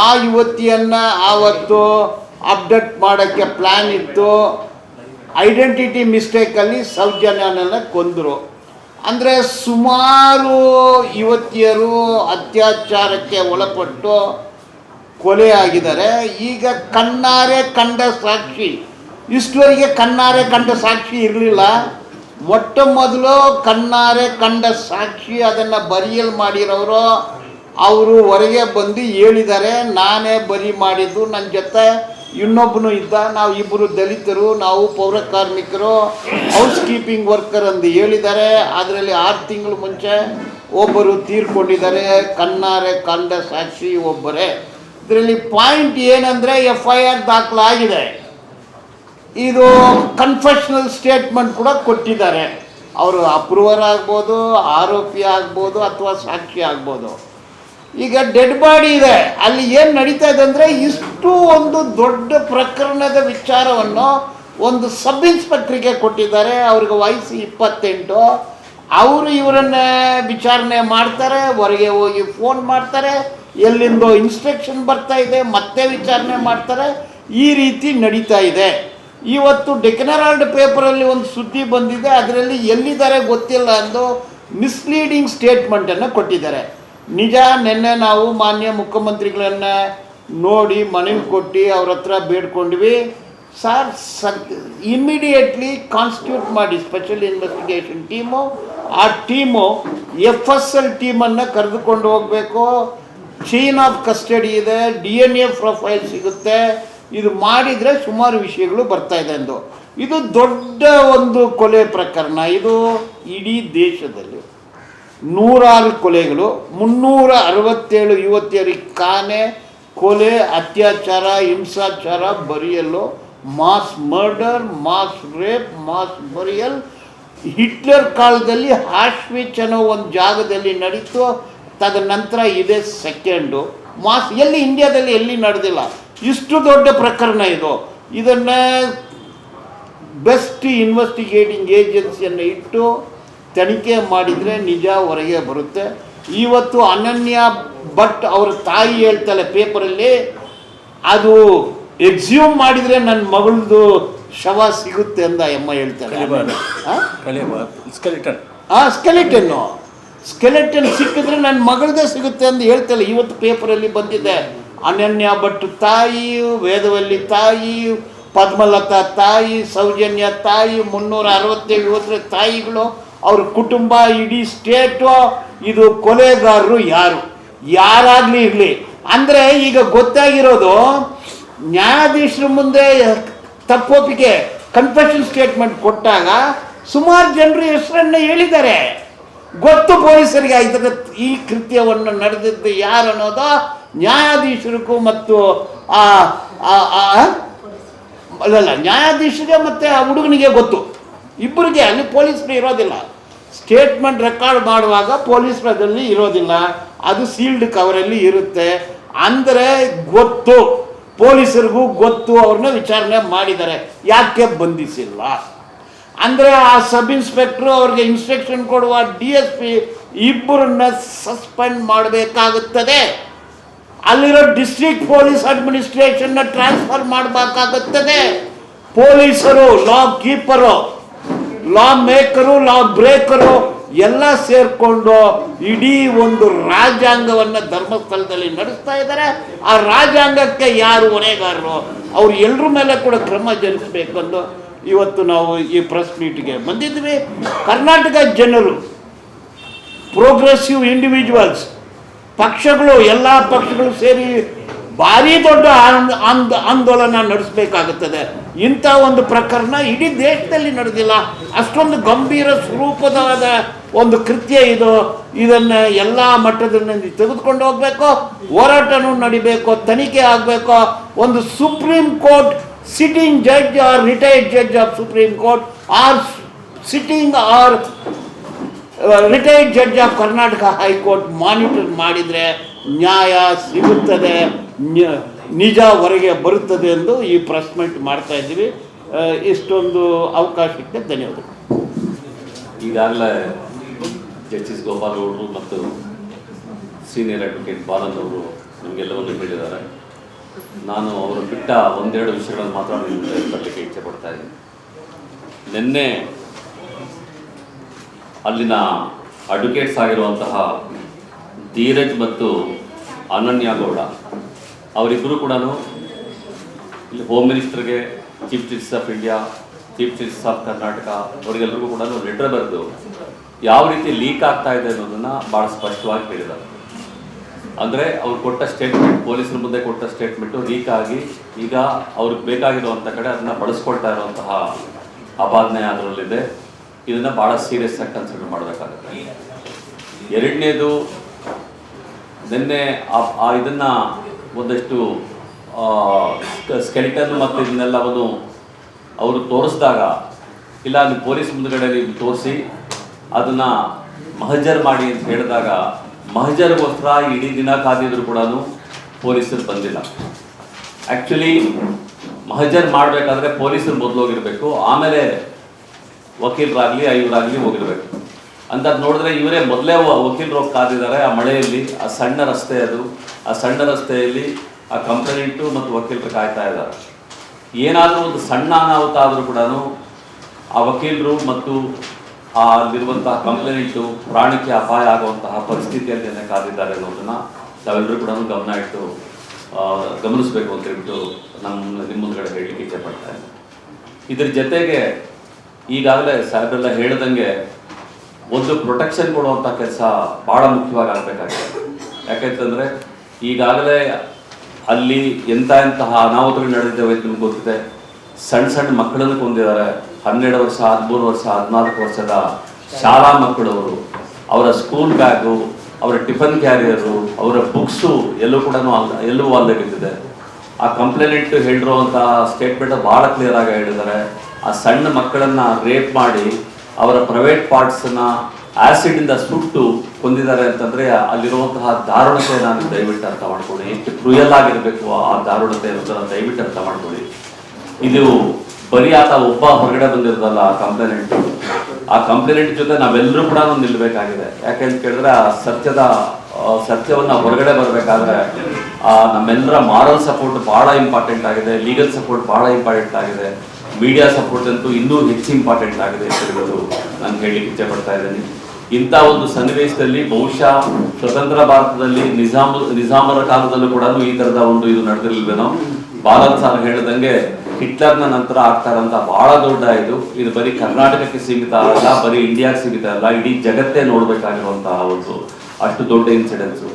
ಆ ಯುವತಿಯನ್ನು ಆವತ್ತು ಅಪ್ಡೇಟ್ ಮಾಡೋಕ್ಕೆ ಪ್ಲ್ಯಾನ್ ಇತ್ತು. ಐಡೆಂಟಿಟಿ ಮಿಸ್ಟೇಕಲ್ಲಿ ಸೌಜನ್ಯನನ್ನು ಕೊಂದರು. ಅಂದರೆ ಸುಮಾರು ಯುವತಿಯರು ಅತ್ಯಾಚಾರಕ್ಕೆ ಒಳಪಟ್ಟು ಕೊಲೆ ಆಗಿದ್ದಾರೆ. ಈಗ ಕಣ್ಣಾರೆ ಕಂಡ ಸಾಕ್ಷಿ, ಇಷ್ಟುವರೆಗೆ ಕಣ್ಣಾರೆ ಕಂಡ ಸಾಕ್ಷಿ ಇರಲಿಲ್ಲ. ಮೊಟ್ಟ ಮೊದಲು ಕಣ್ಣಾರೆ ಕಂಡ ಸಾಕ್ಷಿ ಅದನ್ನು ಬರಿಯಲ್ ಮಾಡಿರೋರು ಅವರು ಹೊರಗೆ ಬಂದು ಹೇಳಿದ್ದಾರೆ. ನಾನೇ ಬರಿ ಮಾಡಿದ್ದು ನನ್ನ ಜೊತೆ. ಇನ್ನೊಬ್ಬನು ಇದ್ದ, ನಾವು ಇಬ್ಬರು ದಲಿತರು, ನಾವು ಪೌರ ಕಾರ್ಮಿಕರು ಹೌಸ್ ಕೀಪಿಂಗ್ ವರ್ಕರ್ ಎಂದು ಹೇಳಿದ್ದಾರೆ. ಅದರಲ್ಲಿ ಆರು ತಿಂಗಳು ಮುಂಚೆ ಒಬ್ಬರು ತೀರ್ಕೊಂಡಿದ್ದಾರೆ. ಕಣ್ಣಾರೆ, ಕಂಡ ಸಾಕ್ಷಿ ಒಬ್ಬರೇ. ಇದರಲ್ಲಿ ಪಾಯಿಂಟ್ ಏನಂದರೆ ಎಫ್ ಐ ಆರ್ ದಾಖಲಾಗಿದೆ. ಇದು ಕನ್ಫೆಷನಲ್ ಸ್ಟೇಟ್ಮೆಂಟ್ ಕೂಡ ಕೊಟ್ಟಿದ್ದಾರೆ. ಅವರು ಅಪ್ರೂವರ್ ಆಗ್ಬೋದು, ಆರೋಪಿ ಆಗ್ಬೋದು, ಅಥವಾ ಸಾಕ್ಷಿ ಆಗ್ಬೋದು. ಈಗ ಡೆಡ್ ಬಾಡಿ ಇದೆ. ಅಲ್ಲಿ ಏನು ನಡೀತಾ ಇದೆ ಅಂದರೆ ಇಷ್ಟು ಒಂದು ದೊಡ್ಡ ಪ್ರಕರಣದ ವಿಚಾರವನ್ನು ಒಂದು ಸಬ್ ಇನ್ಸ್ಪೆಕ್ಟ್ರಿಗೆ ಕೊಟ್ಟಿದ್ದಾರೆ. ಅವ್ರಿಗೆ ವಯಸ್ಸು ಇಪ್ಪತ್ತೆಂಟು. ಅವರು ಇವರನ್ನೇ ವಿಚಾರಣೆ ಮಾಡ್ತಾರೆ, ಹೊರಗೆ ಹೋಗಿ ಫೋನ್ ಮಾಡ್ತಾರೆ, ಎಲ್ಲಿಂದೋ ಇನ್ಸ್ಟ್ರಕ್ಷನ್ ಬರ್ತಾ ಇದೆ, ಮತ್ತೆ ವಿಚಾರಣೆ ಮಾಡ್ತಾರೆ. ಈ ರೀತಿ ನಡೀತಾ ಇದೆ. ಇವತ್ತು ಡೆಕನರಾಲ್ಡ್ ಪೇಪರಲ್ಲಿ ಒಂದು ಸುದ್ದಿ ಬಂದಿದೆ. ಅದರಲ್ಲಿ ಎಲ್ಲಿದ್ದಾರೆ ಗೊತ್ತಿಲ್ಲ ಅಂದು ಮಿಸ್ಲೀಡಿಂಗ್ ಸ್ಟೇಟ್ಮೆಂಟನ್ನು ಕೊಟ್ಟಿದ್ದಾರೆ. ನಿಜ, ನಿನ್ನೆ ನಾವು ಮಾನ್ಯ ಮುಖ್ಯಮಂತ್ರಿಗಳನ್ನ ನೋಡಿ ಮನವಿ ಕೊಟ್ಟು ಅವ್ರ ಹತ್ರ ಬೇಡ್ಕೊಂಡ್ವಿ. ಸರ್ ಸದ್ ಇಮ್ಮಿಡಿಯೇಟ್ಲಿ ಕಾನ್ಸ್ಟಿಟ್ಯೂಟ್ ಮಾಡಿ ಸ್ಪೆಷಲ್ ಇನ್ವೆಸ್ಟಿಗೇಷನ್ ಟೀಮು. ಆ ಟೀಮು ಎಫ್ ಎಸ್ ಎಲ್ ಟೀಮನ್ನು ಕರೆದುಕೊಂಡು ಹೋಗಬೇಕು. ಚೈನ್ ಆಫ್ ಕಸ್ಟಡಿ ಇದೆ ಡಿ ಎನ್ ಎ ಪ್ರೊಫೈಲ್ ಸಿಗುತ್ತೆ. ಇದು ಮಾಡಿದರೆ ಸುಮಾರು ವಿಷಯಗಳು ಬರ್ತಾ ಇದೆ ಎಂದು. ಇದು ದೊಡ್ಡ ಒಂದು ಕೊಲೆ ಪ್ರಕರಣ. ಇದು ಇಡೀ ದೇಶದಲ್ಲಿ. ನೂರಾರು ಕೊಲೆಗಳು ಮುನ್ನೂರ ಅರವತ್ತೇಳು ಯುವತಿಯರಿಗೆ ಕಾನೆ ಕೊಲೆ, ಅತ್ಯಾಚಾರ, ಹಿಂಸಾಚಾರ, burial, mass murder, mass rape, mass burial. Hitler ಕಾಲದಲ್ಲಿ ಹಾಶ್ವಿಚ್ ಅನ್ನೋ ಒಂದು ಜಾಗದಲ್ಲಿ ನಡೀತು. ತದನಂತರ ಇದೆ ಸೆಕೆಂಡು. ಮಾಸ್ ಎಲ್ಲಿ ಇಂಡಿಯಾದಲ್ಲಿ ಎಲ್ಲಿ ನಡೆದಿಲ್ಲ. ಇಷ್ಟು ದೊಡ್ಡ ಪ್ರಕರಣ ಇದು. ಇದನ್ನು ಬೆಸ್ಟ್ ಇನ್ವೆಸ್ಟಿಗೇಟಿಂಗ್ ಏಜೆನ್ಸಿಯನ್ನು ಇಟ್ಟು ತನಿಖೆ ಮಾಡಿದರೆ ನಿಜ ಹೊರಗೆ ಬರುತ್ತೆ. ಇವತ್ತು ಅನನ್ಯ ಭಟ್ ಅವ್ರ ತಾಯಿ ಹೇಳ್ತಾಳೆ ಪೇಪರಲ್ಲಿ ಅದು ಎಕ್ಸ್ಯೂಮ್ ಮಾಡಿದರೆ ನನ್ನ ಮಗಳದು ಶವ ಸಿಗುತ್ತೆ ಅಂತ ಎಮ್ಮ ಹೇಳ್ತಾಳೆ? ಕಲಿಬಾರ್ದು. ಸ್ಕೆಲಿಟನ್ ಆ ಸ್ಕೆಲೆಟನ್ನು ಸ್ಕೆಲೆಟನ್ ಸಿಕ್ಕಿದ್ರೆ ನನ್ನ ಮಗಳದೇ ಸಿಗುತ್ತೆ ಅಂತ ಹೇಳ್ತಾಳೆ ಇವತ್ತು ಪೇಪರಲ್ಲಿ ಬಂದಿದೆ. ಅನನ್ಯ ಭಟ್ ತಾಯಿ ವೇದವಲ್ಲಿ ತಾಯಿ ಪದ್ಮಲತಾ ತಾಯಿ ಸೌಜನ್ಯ ತಾಯಿ ಮುನ್ನೂರ ಅರವತ್ತೇಳು ತಾಯಿಗಳು ಅವ್ರ ಕುಟುಂಬ, ಇಡೀ ಸ್ಟೇಟು, ಇದು ಕೊಲೆಗಾರರು ಯಾರು? ಯಾರಾಗಲಿ ಇರಲಿ. ಅಂದರೆ ಈಗ ಗೊತ್ತಾಗಿರೋದು, ನ್ಯಾಯಾಧೀಶರ ಮುಂದೆ ತಪ್ಪೊಪ್ಪಿಗೆ ಕನ್ಫೆಷನ್ ಸ್ಟೇಟ್ಮೆಂಟ್ ಕೊಟ್ಟಾಗ ಸುಮಾರು ಜನರು ಹೆಸರನ್ನು ಹೇಳಿದ್ದಾರೆ. ಗೊತ್ತು ಪೊಲೀಸರಿಗೆ ಇದರ ಈ ಕೃತ್ಯವನ್ನು ನಡೆದಿದ್ದು ಯಾರು ಅನ್ನೋದು ನ್ಯಾಯಾಧೀಶರಿಗೂ ಮತ್ತು ಆ? ಅಲ್ಲಲ್ಲ, ನ್ಯಾಯಾಧೀಶರಿಗೆ ಮತ್ತು ಆ ಹುಡುಗನಿಗೆ ಗೊತ್ತು. ಇಬ್ಬರಿಗೆ, ಅಲ್ಲಿ ಪೊಲೀಸರು ಇರೋದಿಲ್ಲ. ಸ್ಟೇಟ್ಮೆಂಟ್ ರೆಕಾರ್ಡ್ ಮಾಡುವಾಗ ಪೊಲೀಸ್ ಅದರಲ್ಲಿ ಇರೋದಿಲ್ಲ. ಅದು ಸೀಲ್ಡ್ ಕವರಲ್ಲಿ ಇರುತ್ತೆ. ಅಂದರೆ ಗೊತ್ತು. ಪೊಲೀಸರಿಗೂ ಗೊತ್ತು ಅವ್ರನ್ನ ವಿಚಾರಣೆ ಮಾಡಿದ್ದಾರೆ. ಯಾಕೆ ಬಂಧಿಸಿಲ್ಲ? ಅಂದರೆ ಆ ಸಬ್ ಇನ್ಸ್ಪೆಕ್ಟ್ರು ಅವ್ರಿಗೆ ಇನ್ಸ್ಟ್ರಕ್ಷನ್ ಕೊಡುವ ಡಿ ಎಸ್ ಪಿ ಇಬ್ಬರನ್ನ ಸಸ್ಪೆಂಡ್ ಮಾಡಬೇಕಾಗುತ್ತದೆ. ಅಲ್ಲಿರೋ ಡಿಸ್ಟ್ರಿಕ್ಟ್ ಪೊಲೀಸ್ ಅಡ್ಮಿನಿಸ್ಟ್ರೇಷನ್ನ ಟ್ರಾನ್ಸ್ಫರ್ ಮಾಡಬೇಕಾಗುತ್ತದೆ. ಪೊಲೀಸರು law keeper law maker, law breaker ಎಲ್ಲ ಸೇರ್ಕೊಂಡು ಇಡೀ ಒಂದು ರಾಜ್ಯಾಂಗವನ್ನು ಧರ್ಮಸ್ಥಳದಲ್ಲಿ ನಡೆಸ್ತಾ ಇದ್ದಾರೆ. ಆ ರಾಜ್ಯಾಂಗಕ್ಕೆ ಯಾರು ಹೊಣೆಗಾರರು? ಅವ್ರು ಎಲ್ಲರ ಮೇಲೆ ಕೂಡ ಕ್ರಮ ಜರುಗಿಸಬೇಕೆಂದು ಇವತ್ತು ನಾವು ಈ ಪ್ರೆಸ್ ಮೀಟ್ಗೆ ಬಂದಿದ್ವಿ. ಕರ್ನಾಟಕ ಜನರು ಪ್ರೋಗ್ರೆಸಿವ್ ಇಂಡಿವಿಜುವಲ್ಸ್ ಪಕ್ಷಗಳು, ಎಲ್ಲ ಪಕ್ಷಗಳು ಸೇರಿ ಭಾರಿ ದೊಡ್ಡ ಆಂದ್- ಆಂದ್- ಆಂದೋಲನ ನಡೆಸಬೇಕಾಗುತ್ತದೆ. ಇಂಥ ಒಂದು ಪ್ರಕರಣ ಇಡೀ ದೇಶದಲ್ಲಿ ನಡೆದಿಲ್ಲ. ಅಷ್ಟೊಂದು ಗಂಭೀರ ಸ್ವರೂಪದಾದ ಒಂದು ಕೃತ್ಯ ಇದು. ಇದನ್ನು ಎಲ್ಲ ಮಟ್ಟದಲ್ಲಿ ತೆಗೆದುಕೊಂಡು ಹೋಗಬೇಕು, ಹೋರಾಟನೂ ನಡಿಬೇಕು, ತನಿಖೆ ಆಗಬೇಕು. ಒಂದು Supreme Court, sitting judge or retired judge of Supreme Court, or sitting or retired judge of Karnataka High Court monitor ಮಾಡಿದರೆ ನ್ಯಾಯ ಸಿಗುತ್ತದೆ. ನಿಜ ಹೊರಗೆ ಬರುತ್ತದೆ ಎಂದು ಈ ಪ್ರೆಸ್ ಮೀಟ್ ಮಾಡ್ತಾ ಇದ್ದೀವಿ. ಇಷ್ಟೊಂದು ಅವಕಾಶಕ್ಕೆ ಧನ್ಯವಾದಗಳು. ಈಗಾಗಲೇ ಜಸ್ಟಿಸ್ ಗೋಪಾಲ್ ಗೌಡರು ಮತ್ತು ಸೀನಿಯರ್ ಅಡ್ವೊಕೇಟ್ ಬಾಲನ್ ಅವರು ನಮಗೆಲ್ಲವನ್ನು ಹೇಳಿದ್ದಾರೆ. ನಾನು ಅವರು ಬಿಟ್ಟ ಒಂದೆರಡು ವಿಷಯಗಳನ್ನು ಮಾತ್ರ ತರಲಿಕ್ಕೆ ಇಚ್ಛೆ ಪಡ್ತಾ ಇದ್ದೀನಿ. ನಿನ್ನೆ ಅಲ್ಲಿನ ಅಡ್ವೊಕೇಟ್ಸ್ ಆಗಿರುವಂತಹ ಧೀರಜ್ ಮತ್ತು ಅನನ್ಯ ಗೌಡ ಅವರಿಬ್ಬರು ಕೂಡ ಇಲ್ಲಿ home ಮಿನಿಸ್ಟರ್ಗೆ chief justice of India chief justice of Karnataka ಅವರಿಗೆಲ್ಲರಿಗೂ ಕೂಡ ಲೆಟರ್ ಬರೆದು ಯಾವ ರೀತಿ ಲೀಕ್ ಆಗ್ತಾ ಇದೆ ಅನ್ನೋದನ್ನು ಭಾಳ ಸ್ಪಷ್ಟವಾಗಿ ಹೇಳಿದ್ದಾರೆ. ಅಂದರೆ ಅವ್ರು ಕೊಟ್ಟ ಸ್ಟೇಟ್ಮೆಂಟ್ ಪೊಲೀಸರ ಮುಂದೆ ಕೊಟ್ಟ ಸ್ಟೇಟ್ಮೆಂಟು ಲೀಕ್ ಆಗಿ ಈಗ ಅವ್ರಿಗೆ ಬೇಕಾಗಿರುವಂಥ ಕಡೆ ಅದನ್ನು ಬಳಸ್ಕೊಳ್ತಾ ಇರುವಂತಹ ಅಪಾದನೆ ಅದರಲ್ಲಿದೆ. ಇದನ್ನು ಭಾಳ ಸೀರಿಯಸ್ ಆಗಿ ಕನ್ಸಿಡರ್ ಮಾಡಬೇಕಾಗುತ್ತೆ. ಎರಡನೇದು, ನಿನ್ನೆ ಆ- ಇದನ್ನು ಒಂದಷ್ಟು ಸ್ಕೆಲಿಟನ್ ಮತ್ತು ಇದನ್ನೆಲ್ಲವನ್ನು ಅವರು ತೋರಿಸಿದಾಗ, ಇಲ್ಲ ಅಲ್ಲಿ ಪೊಲೀಸ್ ಮುಂದುಗಡೆ ನೀವು ತೋರಿಸಿ, ಅದನ್ನು ಮಹಜರ್ ಮಾಡಿ ಅಂತ ಹೇಳಿದಾಗ, ಮಹಜರ್ಗೋಸ್ಕರ ಇಡೀ ದಿನ ಕಾದಿದ್ರು ಕೂಡ ಪೊಲೀಸರು ಬಂದಿಲ್ಲ. ಆ್ಯಕ್ಚುಲಿ ಮಹಜರ್ ಮಾಡಬೇಕಾದ್ರೆ ಪೊಲೀಸರು ಮೊದಲು ಹೋಗಿರಬೇಕು, ಆಮೇಲೆ ವಕೀಲರಾಗಲಿ, ಐವರಾಗಲಿ ಹೋಗಿರ್ಬೇಕು. ಅಂತ ನೋಡಿದ್ರೆ ಇವರೇ ಮೊದಲೇ ವಕೀಲರು ಕಾದಿದ್ದಾರೆ. ಆ ಮಳೆಯಲ್ಲಿ, ಆ ಸಣ್ಣ ರಸ್ತೆ ಅದು. ಆ ಸಣ್ಣ ರಸ್ತೆಯಲ್ಲಿ ಆ ಕಂಪ್ಲೇಂಟು ಮತ್ತು ವಕೀಲರು ಕಾಯ್ತಾ ಇದ್ದಾರೆ. ಏನಾದರೂ ಒಂದು ಸಣ್ಣ ಅನಾಹುತ ಆದರೂ ಕೂಡ ಆ ವಕೀಲರು ಮತ್ತು ಆ ಅಲ್ಲಿರುವಂತಹ ಕಂಪ್ಲೇಂಟು ಪ್ರಾಣಕ್ಕೆ ಅಪಾಯ ಆಗುವಂತಹ ಪರಿಸ್ಥಿತಿಯಲ್ಲಿ ಕಾದಿದ್ದಾರೆ ಅನ್ನೋದನ್ನು ನಾವೆಲ್ಲರೂ ಕೂಡ ಗಮನ ಇಟ್ಟು ಗಮನಿಸಬೇಕು ಅಂತ ಹೇಳ್ಬಿಟ್ಟು ನಮ್ಮ ನಿಮ್ಮ ಮುಂದ್ಗಡೆ ಹೇಳಲಿಕ್ಕೆ ಇಚ್ಛೆ ಪಡ್ತಾ ಇದ್ರ ಜೊತೆಗೆ ಈಗಾಗಲೇ ಸಾಹೇಬ್ರೆಲ್ಲ ಹೇಳ್ದಂಗೆ ಒಂದು ಪ್ರೊಟೆಕ್ಷನ್ ಕೊಡುವಂಥ ಕೆಲಸ ಭಾಳ ಮುಖ್ಯವಾಗಿ ಆಗಬೇಕಾಗಿದೆ ಯಾಕೆಂತಂದರೆ ಈಗಾಗಲೇ ಅಲ್ಲಿ ಎಂಥ ಎಂತಹ ಅನಾಹುತಗಳು ನಡೆದಿದ್ದಾವೆ ಅಂತ ನಿಮ್ಗೆ ಗೊತ್ತಿದೆ. ಸಣ್ಣ ಸಣ್ಣ ಮಕ್ಕಳನ್ನು ಕೊಂದಿದ್ದಾರೆ. ಹನ್ನೆರಡು ವರ್ಷ, ಹದಿಮೂರು ವರ್ಷ, ಹದಿನಾಲ್ಕು ವರ್ಷದ ಶಾಲಾ ಮಕ್ಕಳವರು, ಅವರ ಸ್ಕೂಲ್ ಬ್ಯಾಗು ಅವರ ಟಿಫನ್ ಕ್ಯಾರಿಯರು ಅವರ ಬುಕ್ಸು ಎಲ್ಲೂ ಕೂಡ ಎಲ್ಲೂ ಅಲ್ಲೇ ಬಿದ್ದಿದೆ. ಆ ಕಂಪ್ಲೇಂಟ್ ಹೇಳಿರುವಂತಹ ಸ್ಟೇಟ್ಮೆಂಟ್ ಭಾಳ ಕ್ಲಿಯರ್ ಆಗಿ ಹೇಳಿದ್ದಾರೆ. ಆ ಸಣ್ಣ ಮಕ್ಕಳನ್ನ ರೇಪ್ ಮಾಡಿ ಅವರ ಪ್ರೈವೇಟ್ ಪಾರ್ಟ್ಸನ್ನ ಇಂದ ಸುಟ್ಟು ಕೊಂದಿದ್ದಾರೆ ಅಂತಂದ್ರೆ ಅಲ್ಲಿರುವಂತಹ ದಾರುಣತೆ ನಾನು ದಯವಿಟ್ಟು ಅರ್ಥ ಮಾಡ್ಕೊಳ್ಳಿ. ಎಷ್ಟು ಕ್ರೂಯಲ್ ಆಗಿರಬೇಕು ಆ ದಾರುಣತೆ ಅನ್ನೋದನ್ನ ದಯವಿಟ್ಟು ಅರ್ಥ ಮಾಡ್ಕೊಳ್ಳಿ. ಇದು ಬರೀ ಆತ ಒಬ್ಬ ಹೊರಗಡೆ ಬಂದಿರೋದಲ್ಲ ಆ ಕಂಪ್ಲೇಂಟ್ ಆ ಕಂಪ್ಲೇಂಟ್ ಜೊತೆ ನಾವೆಲ್ಲರೂ ಕೂಡ ನಿಲ್ಬೇಕಾಗಿದೆ. ಯಾಕೆಂತ ಕೇಳಿದ್ರೆ ಆ ಸತ್ಯದ ಸತ್ಯವನ್ನ ಹೊರಗಡೆ ಬರಬೇಕಾದ್ರೆ ಆ ನಮ್ಮೆಲ್ಲರ ಮಾರಲ್ ಸಪೋರ್ಟ್ ಬಹಳ ಇಂಪಾರ್ಟೆಂಟ್ ಆಗಿದೆ. ಲೀಗಲ್ ಸಪೋರ್ಟ್ ಬಹಳ ಇಂಪಾರ್ಟೆಂಟ್ ಆಗಿದೆ. ಮೀಡಿಯಾ ಸಪೋರ್ಟ್ ಅಂತೂ ಇನ್ನೂ ಹೆಚ್ಚು ಇಂಪಾರ್ಟೆಂಟ್ ಆಗಿದೆ ಅಂತ ಹೇಳ್ಬೋದು ನಾನು ಹೇಳಲಿಕ್ಕೆ ಇಚ್ಛೆ ಪಡ್ತಾ ಇದ್ದೀನಿ. ಇಂಥ ಒಂದು ಸನ್ನಿವೇಶದಲ್ಲಿ ಬಹುಶಃ ಸ್ವತಂತ್ರ ಭಾರತದಲ್ಲಿ ನಿಜಾಮ, ನಿಜಾಮರ ಕಾಲದಲ್ಲೂ ಕೂಡ ಈ ತರದ ಒಂದು ಇದು ನಡೆದಿರ್ಲಿಲ್ವೇನೋ? ಬಾಲನ್ ಸಾರ್ ಹೇಳಿದಂಗೆ ಹಿಟ್ಲರ್ನ ನಂತರ ಆಗ್ತಾರಂತ ಬಹಳ ದೊಡ್ಡ ಇದು. ಇದು ಬರೀ ಕರ್ನಾಟಕಕ್ಕೆ ಸೀಮಿತ ಅಲ್ಲ, ಬರೀ ಇಂಡಿಯಾಗೆ ಸೀಮಿತ ಅಲ್ಲ, ಇಡೀ ಜಗತ್ತೇ ನೋಡ್ಬೇಕಾಗಿರುವಂತಹ ಒಂದು ಅಷ್ಟು ದೊಡ್ಡ ಇನ್ಸಿಡೆನ್ಸು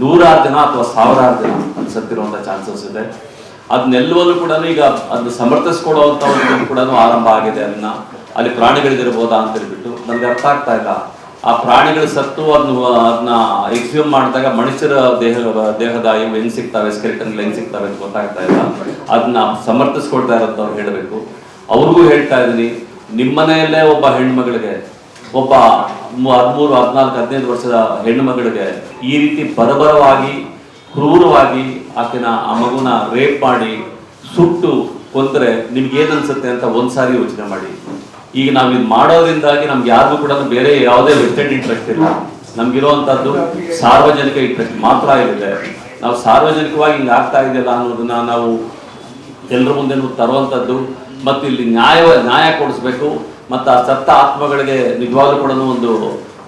ನೂರಾರು ಜನ ಅಥವಾ ಸಾವಿರಾರು ಜನ ಅನ್ಸತ್ತಿರುವಂತ ಚಾನ್ಸಸ್ ಇದೆ. ಅದನ್ನೆಲ್ಲವನ್ನೂ ಕೂಡ ಈಗ ಅದನ್ನ ಸಮರ್ಥಿಸ್ಕೊಡುವಂತ ಒಂದು ಕೂಡ ಆರಂಭ ಆಗಿದೆ ಅದನ್ನ ಅಲ್ಲಿ ಪ್ರಾಣಿಗಳಿಗಿರ್ಬೋದಾ ಅಂತ ಹೇಳ್ಬಿಟ್ಟು ನನ್ಗೆ ಅರ್ಥ ಆಗ್ತಾ ಇಲ್ಲ. ಆ ಪ್ರಾಣಿಗಳು ಸತ್ತು ಅದನ್ನ ಅದನ್ನ ಎಕ್ಸ್ಯೂಮ್ ಮಾಡಿದಾಗ ಮನುಷ್ಯರ ದೇಹ ದೇಹದ ಇವು ಹೆಂಗ್ ಸಿಗ್ತಾವೆ ಸ್ಕೆಲ್ಟನ್ ಹೆಂಗ್ ಸಿಗ್ತಾವೆ ಅಂತ ಗೊತ್ತಾಗ್ತಾ ಇಲ್ಲ. ಅದನ್ನ ಸಮರ್ಥಿಸ್ಕೊಳ್ತಾ ಇರೋಂಥವ್ರು ಹೇಳಬೇಕು. ಅವ್ರಿಗೂ ಹೇಳ್ತಾ ಇದ್ದೀನಿ ನಿಮ್ಮನೆಯಲ್ಲೇ ಒಬ್ಬ ಹೆಣ್ಮಗಳಿಗೆ, ಒಬ್ಬ ಹದ್ಮೂರು, ಹದಿನಾಲ್ಕು, ಹದಿನೈದು ವರ್ಷದ ಹೆಣ್ಣು ಮಗಳಿಗೆ ಈ ರೀತಿ ಬರಬರವಾಗಿ, ಕ್ರೂರವಾಗಿ ಆಕೆನ ಆ ಮಗುನ ರೇಪ್ ಮಾಡಿ ಸುಟ್ಟು ಕೊಂದ್ರೆ ನಿಮ್ಗೆ ಏನನ್ಸುತ್ತೆ ಅಂತ ಒಂದ್ಸಾರಿ ಯೋಚನೆ ಮಾಡಿ. ಈಗ ನಾವು ಇದು ಮಾಡೋದ್ರಿಂದಾಗಿ ನಮ್ಗೆ ಯಾರಿಗೂ ಕೂಡ ಬೇರೆ ಯಾವುದೇ ವೆಸ್ಟೆಡ್ ಇಂಟ್ರೆಸ್ಟ್ ಇಲ್ಲ. ನಮ್ಗಿರುವಂತದ್ದು ಸಾರ್ವಜನಿಕ ಇಂಟ್ರೆಸ್ಟ್ ಮಾತ್ರ ಇದೆ ನಾವು ಸಾರ್ವಜನಿಕವಾಗಿ ಹಿಂಗೆ ಆಗ್ತಾ ಇದೆಯಲ್ಲ ಅನ್ನೋದನ್ನ ನಾವು ಎಲ್ಲರ ಮುಂದೆ ತರುವಂಥದ್ದು ಮತ್ತು ಇಲ್ಲಿ ನ್ಯಾಯ ನ್ಯಾಯ ಕೊಡಿಸ್ಬೇಕು. ಮತ್ತು ಆ ಸತ್ತ ಆತ್ಮಗಳಿಗೆ ನಿಜವಾಗ್ಲೂ ಕೂಡ ಒಂದು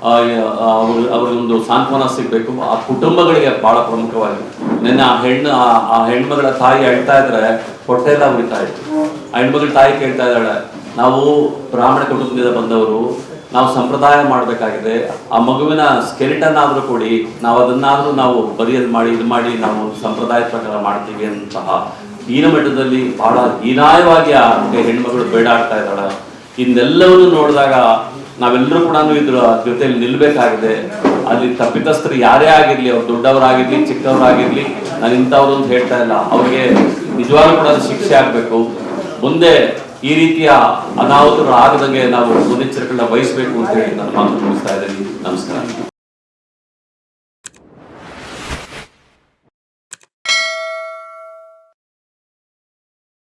ಅವ್ರ- ಅವ್ರಿಗೊಂದು ಸಾಂತ್ವನ ಸಿಗಬೇಕು. ಆ ಕುಟುಂಬಗಳಿಗೆ ಬಹಳ ಪ್ರಮುಖವಾಗಿ. ನಿನ್ನೆ ಆ ಹೆಣ್ಣು ಆ- ಹೆಣ್ಮಗಳ ತಾಯಿ ಹೇಳ್ತಾ ಇದ್ರೆ ಹೊಟ್ಟೆ ಎಲ್ಲ ಉಳಿತಾ ಇತ್ತು. ಆ ಹೆಣ್ಮಗಳ ತಾಯಿ ಕೇಳ್ತಾ ಇದ್ದಾಳೆ, ನಾವು ಬ್ರಾಹ್ಮಣ ಕುಟುಂಬದಿಂದ ಬಂದವರು, ನಾವು ಸಂಪ್ರದಾಯ ಮಾಡಬೇಕಾಗಿದೆ. ಆ ಮಗುವಿನ ಸ್ಕೆಲಿಟನ್ ಆದರೂ ಕೊಡಿ, ನಾವು ಅದನ್ನಾದರೂ ನಾವು ಬರಿಯಲ್ ಮಾಡಿ, ಇದು ಮಾಡಿ ನಾವು ಸಂಪ್ರದಾಯ ಪ್ರಕಾರ ಮಾಡ್ತೀವಿ ಅಂತಹ ಹೀನ ಮಟ್ಟದಲ್ಲಿ ಬಹಳ ಹೀನಾಯವಾಗಿ ಆ ಹೆಣ್ಮಗಳು ಬೇಡಾಡ್ತಾ ಇದ್ದಾಳೆ. ಇನ್ನೆಲ್ಲವನ್ನು ನೋಡಿದಾಗ ನಾವೆಲ್ಲರೂ ಕೂಡ ಇದ್ರ ಜೊತೆಯಲ್ಲಿ ನಿಲ್ಬೇಕಾಗಿದೆ. ಅಲ್ಲಿ ತಪ್ಪಿತಸ್ಥರು ಯಾರೇ ಆಗಿರ್ಲಿ, ಅವ್ರು ದೊಡ್ಡವರಾಗಿರ್ಲಿ, ಚಿಕ್ಕವರಾಗಿರ್ಲಿ, ನಾನು ಇಂಥವ್ರು ಅಂತ ಹೇಳ್ತಾ ಇಲ್ಲ. ಅವ್ರಿಗೆ ನಿಜವಾಗ್ಲೂ ಕೂಡ ಅದು ಶಿಕ್ಷೆ ಆಗ್ಬೇಕು. ಮುಂದೆ ಈ ರೀತಿಯ ಅನಾಹುತರು ಆಗದಂಗೆ ನಾವು ಮುನ್ನೆಚ್ಚರಿಕೆಗಳನ್ನ ವಹಿಸಬೇಕು ಅಂತ ಹೇಳಿ ನಾನು ಮಾತು ಮುಗಿಸ್ತಾ ಇದ್ದೀನಿ. ನಮಸ್ಕಾರ.